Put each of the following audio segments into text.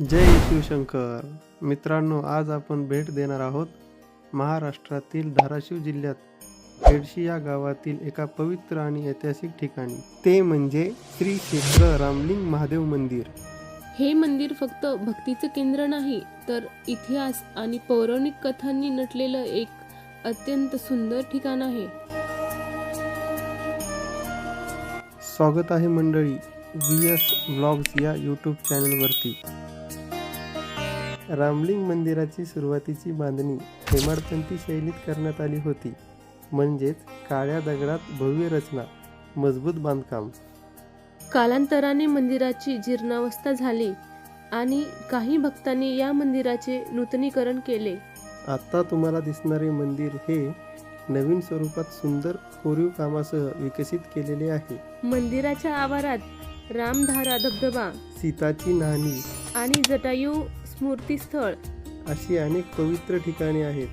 जय शिवशंकर मित्रांनो आज आपण भेट देणार आहोत महाराष्ट्रातील धाराशिव जिल्ह्यात एडशी या गावातील एका पवित्र आणि ऐतिहासिक ठिकाणी. ते म्हणजे श्री क्षेत्र रामलिंग महादेव मंदिर. हे मंदिर फक्त भक्तीचं केंद्र नाही तर इतिहास आणि पौराणिक कथांनी नटलेलं एक अत्यंत सुंदर ठिकाण आहे. स्वागत आहे मंडळी व्ही एस ब्लॉग्स या यूट्यूब चॅनलवरती रामलिंग मंदिराची सुरुवातीची बांधणी हेमाडपंथी शैलीत करण्यात आली होती. म्हणजेच काळ्या दगडात भव्य रचना मजबूत बांधकाम. कालांतराने मंदिराची जीर्णावस्था झाली आणि काही भक्तांनी या मंदिराचे नूतनीकरण केले. आता तुम्हाला दिसणारे मंदिर हे नवीन स्वरूपात सुंदर कोरीव कामासह विकसित केलेले आहे. मंदिराच्या आवारात रामधारा धबधबा सीताची नाणी आणि जटायू स्मृतीस्थळ. अशी अनेक पवित्र ठिकाणे आहेत.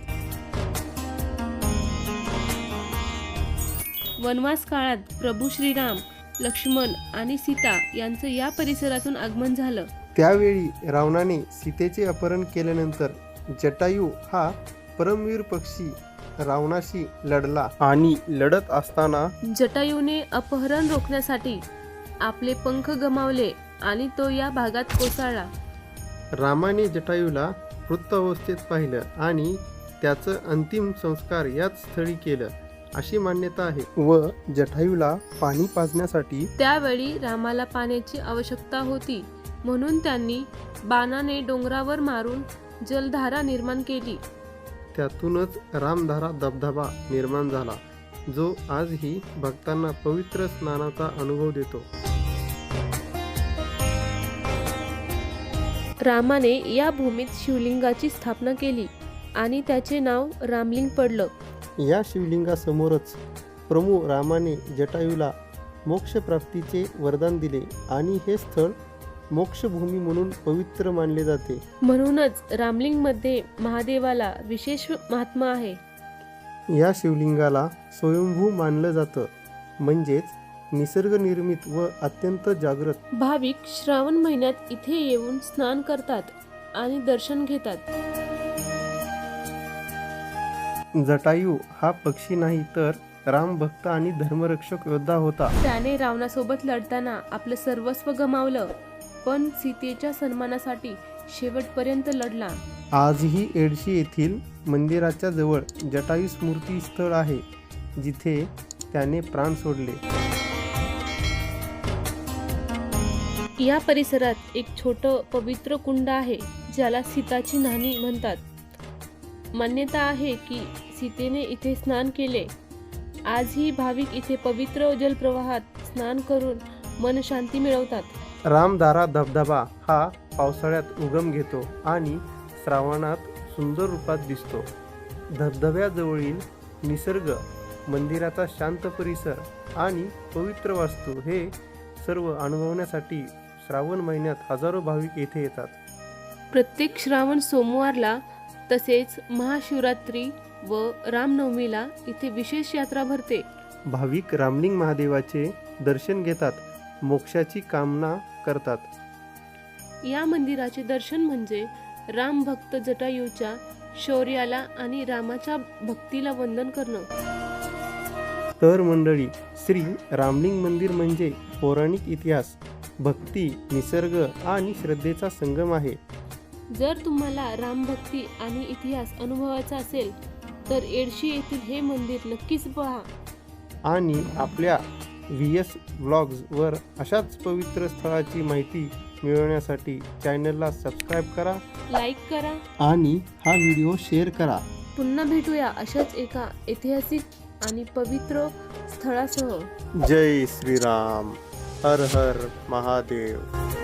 वनवास काळात प्रभू श्रीराम लक्ष्मण आणि सीता यांचं या परिसरातून आगमन झालं. त्यावेळी रावणाने सीतेचे अपहरण केल्यानंतर जटायू हा परमवीर पक्षी रावणाशी लढला आणि लढत असताना जटायूने अपहरण रोखण्यासाठी आपले पंख गमावले आणि तो या भागात कोसळला. रामाने जटायूला मृत अवस्थेत पाहिलं आणि त्याचं अंतिम संस्कार याच स्थळी केलं अशी मान्यता आहे. व जटायूला पाणी पाजण्यासाठी त्यावेळी रामाला पाण्याची आवश्यकता होती. म्हणून त्यांनी बाणाने डोंगरावर मारून जलधारा निर्माण केली. त्यातूनच रामधारा धबधबा निर्माण झाला जो आजही भक्तांना पवित्र स्नानाचा अनुभव देतो. रामाने या भूमीत शिवलिंगाची स्थापना केली आणि त्याचे नाव रामलिंग पडलं. या शिवलिंगासमोरच प्रभू रामाने जटायूला मोक्षप्राप्तीचे वरदान दिले आणि हे स्थळ मोक्षभूमी म्हणून पवित्र मानले जाते. म्हणूनच रामलिंगमध्ये महादेवाला विशेष महात्मा आहे. या शिवलिंगाला स्वयंभू मानलं जातं. म्हणजेच निसर्गनिर्मित व अत्यंत जागृत. भाविक श्रावण महिन्यात इथे येऊन स्नान करतात आणि दर्शन घेतात. जटायू हा पक्षी नाही तर राम भक्त आणि धर्मरक्षक योद्धा होता. त्याने रावणासोबत लढताना आपलं सर्वस्व गमावलं पण सीतेच्या सन्मानासाठी शेवटपर्यंत लढला. आजही एडशी येथील मंदिराच्या जवळ जटायू स्मृती स्थळ आहे जिथे त्याने प्राण सोडले. या परिसरात एक छोटं पवित्र कुंड आहे ज्याला सीताची नाणी म्हणतात. मान्यता आहे की सीतेने इथे स्नान केले. आजही भाविक इथे पवित्र जलप्रवाहात स्नान करून मन शांती मिळवतात. रामधारा धबधबा हा पावसाळ्यात उगम घेतो आणि श्रावणात सुंदर रूपात दिसतो. धबधब्याजवळील निसर्ग मंदिराचा शांत परिसर आणि पवित्र वास्तू हे सर्व अनुभवण्यासाठी श्रावण महिन्यात हजारो भाविक येथे येतात. प्रत्येक श्रावण सोमवारला तसेच महाशिवरात्री व रामनवमीला इथे विशेष यात्रा भरते. भाविक रामलिंग महादेवाचे दर्शन घेतात मोक्षाची कामना करतात. या मंदिराचे दर्शन म्हणजे राम भक्त जटायूच्या शौर्याला आणि रामाच्या भक्तीला वंदन करणं. तर मंडळी श्री रामलिंग मंदिर म्हणजे पौराणिक इतिहास. भक्ती निसर्ग आणि श्रद्धेचा संगम आहे. जर तुम्हाला रामभक्ती आणि इतिहास अनुभवायचा असेल तर एडशी येथील हे मंदिर नक्कीच पहा. आणि आपल्या व्ही एस ब्लॉग्सवर अशाच पवित्र स्थळाची माहिती मिळवण्यासाठी चॅनलला सबस्क्राईब करा लाईक करा आणि हा व्हिडिओ शेअर करा. पुन्हा भेटूया अशाच एका ऐतिहासिक आणि पवित्र स्थळासह. जय श्रीराम. हर हर महादेव।